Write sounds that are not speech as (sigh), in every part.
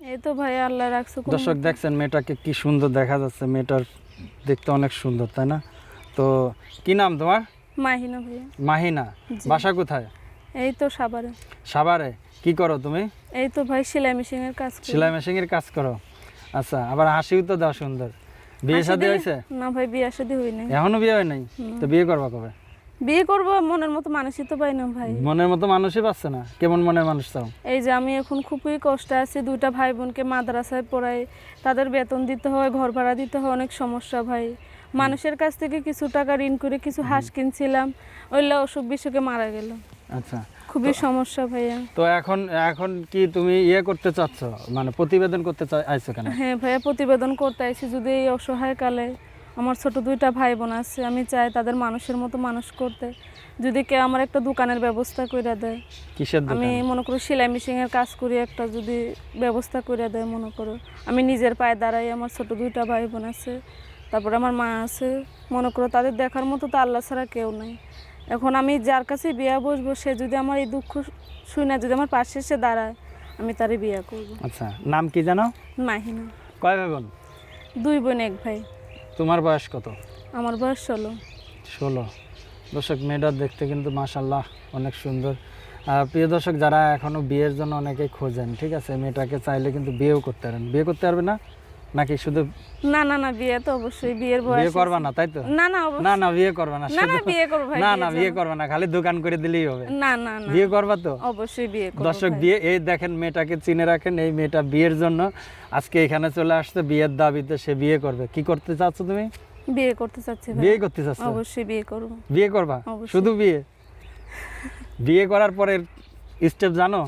এই তো ভাই আল্লাহ রাখছো দর্শক দেখছেন মেয়েটাকে কি সুন্দর দেখা যাচ্ছে। মেয়েটার দেখতে অনেক সুন্দর তাই না? তো কি নাম তোমার? মাহিনা ভাইয়া। মাহিনা। বাসা কোথায়? এই তো সাবারে সাভারে। কি করো তুমি? এই তো ভাই সেলাই মেশিন এর কাজ করি। সেলাই মেশিনের কাজ করো। আচ্ছা আবার হাসিও তো দাও সুন্দর। বিয়ে শাদী হয়েছে? না ভাই বিয়ে শাদী হই নাই এখনও বিয়ে হয় নাই? তো বিয়ে করবা কবে? বিয়ে করব মনের মতো মানুষই তো পাই না ভাই। মনের মতো মানুষই পাচ্ছে না। কেমন মনের মানুষ চাও এই যে আমি এখন খুবই কষ্টে আছি দুইটা ভাই বোনকে মাদ্রাসায় পড়াই। তাদের বেতন দিতে হয় ঘর ভাড়া দিতে হয় অনেক সমস্যা ভাই। মানুষের কাছ থেকে কিছু টাকা ঋণ করে কিছু হাঁস কিনছিলাম ওইলা অসুখ বিসুখে মারা গেল। আচ্ছা। খুবই সমস্যা ভাইয়া। তো এখন এখন কি তুমি ইয়ে করতে চাচ্ছ? মানে প্রতিবেদন করতে চাই আইছো কেন? হ্যাঁ ভাইয়া প্রতিবেদন করতে আইছি যদি এই অসহায় কালে আমার ছোট দুইটা ভাই বোন আছে আমি চাই তাদের মানুষের মতো মানুষ করতে। যদি কেউ আমার একটা দোকানের ব্যবস্থা করে দেয়। কিসের আমি মনে করো সেলাই মেশিনের কাজ করি একটা যদি ব্যবস্থা করে দেয় মনে করো। আমি নিজের পায়ে দাঁড়াই আমার ছোট দুইটা ভাই বোন আছে তারপরে আমার মা আছে। মনে করো তাদের দেখার মতো তো আল্লাহ ছাড়া কেউ নাই। এখন আমি যার কাছে বিয়া বসবো সে যদি আমার এই দুঃখ শুনে যদি আমার পাশে এসে দাঁড়ায় আমি তারই বিয়া করব। আচ্ছা নাম কি জানো মাহিনা। কয় ভাই বোন দুই বোন এক ভাই। তোমার বয়স কত? আমার বয়স ষোলো। ষোলো। দর্শক মেয়েটা দেখতে কিন্তু মাসাল্লাহ অনেক সুন্দর। আহ, প্রিয় দর্শক যারা এখনও বিয়ের জন্য অনেকে খোঁজেন ঠিক আছে? মেয়েটাকে চাইলে কিন্তু বিয়েও করতে পারেন। বিয়ে করতে পারবে না? নাকি শুধু না না না বিয়ে তো অবশ্যই বিয়ের বয়স বিয়ে করবা না তাই তো? না না না না বিয়ে করবা না না না বিয়ে করব ভাই না না বিয়ে। করবা। না খালি দোকান করে দিলেই হবে। না না না। বিয়ে করবা তো? অবশ্যই বিয়ে করব দর্শক। বিয়ে এই দেখেন মেয়েটাকে চিনে রাখেন এই মেয়েটা বিয়ের জন্য আজকে এখানে চলে আসছে বিয়ের দাবিতে সে বিয়ে করবে। কি করতে চাচ্ছ তুমি? বিয়ে করতে চাচ্ছি ভাই। বিয়ে করতে চাচ্ছ? অবশ্যই বিয়ে করব। বিয়ে করবা? শুধু বিয়ে? বিয়ে করার পরে স্টেপ জানো?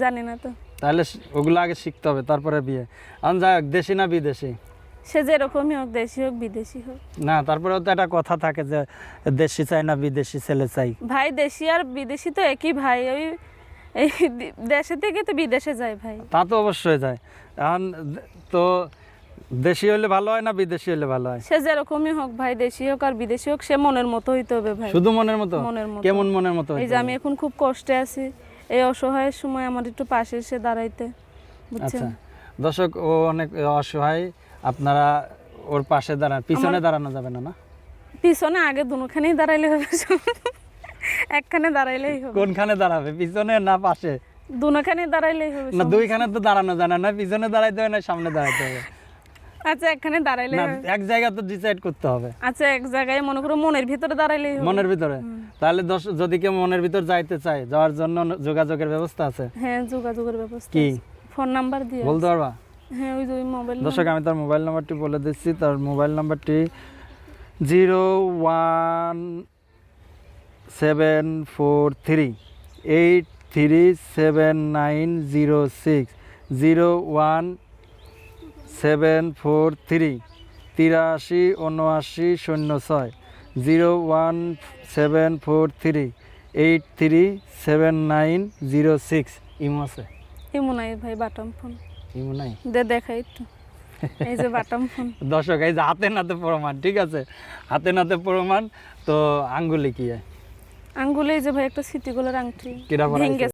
জানি না তো। তাহলে ওগুলো আগে শিখতে হবে তারপরে বিয়ে। এখন যাই হোক, দেশি না বিদেশি? সে যেরকমই হোক দেশি হোক বিদেশি হোক। না তারপরেও তো একটা কথা থাকে যে দেশি চাই না বিদেশি ছেলে চাই। ভাই দেশি আর বিদেশি তো একই ভাই ওই এই দেশে থেকে তো বিদেশে যায় ভাই। তা তো অবশ্যই যায়। এখন তো দেশি হলে ভালো হয় না বিদেশি হলে ভালো হয়? সে যেরকমই হোক ভাই দেশি হোক আর বিদেশি হোক সে মনের মতো হইতে হবে ভাই। শুধু মনের মতো? মনের মতো। কেমন মনের মতো এই যে আমি এখন খুব কষ্টে আছি। এই অসহায়ের সময় আমার একটু পাশে এসে দাঁড়াইতে বুঝছেন? আচ্ছা। দর্শক ও অনেক অসহায় আপনারা ওর পাশে দাঁড়ান পিছনে দাঁড়ানো যাবে না না? পিছনে আগে দুখানেই দাঁড়াইলে হবে একখানে দাঁড়াইলেই হবে। কোনখানে দাঁড়াবে পিছনে না পাশে? দুখানে দাঁড়াইলেই হবে না দুইখানে তো দাঁড়ানো যায় না না পিছনে দাঁড়াইতে হবে না সামনে দাঁড়াইতে হবে আচ্ছা একখানে দাঁড়াইলে না এক জায়গা তো ডিসাইড করতে হবে। আচ্ছা এক জায়গায় মনে করো মনের ভিতরে দাঁড়াইলেই হবে। মনের ভিতরে। তাহলে দশ যদি কেউ মনের ভিতর যাইতে চায় যাওয়ার জন্য যোগাযোগের ব্যবস্থা আছে? হ্যাঁ যোগাযোগের ব্যবস্থা কি? ফোন নাম্বার দিয়ে বলতে পারবা? হ্যাঁ ওই যে ওই মোবাইল দর্শক আমি তার মোবাইল নাম্বারটি বলে দিচ্ছি। তার মোবাইল নাম্বারটি zero one seven four three eight three seven nine zero six. Zero one seven four three তিরাশি উনআশি শূন্য ছয় zero one seven four three eight three seven nine zero six imo আছে? ইমো নাই ভাই বাটাম ফোন ইমো নাই? দে দেখাই একটু। এই যে বাটাম ফোন (laughs) দর্শক এই যে হাতে নাতে প্রমাণ ঠিক আছে? হাতে নাতে প্রমাণ তো আঙ্গুলি কি? আঙ্গুলে এই যে ভাই একটা সিটিগুলোর আংটি? ভেঙে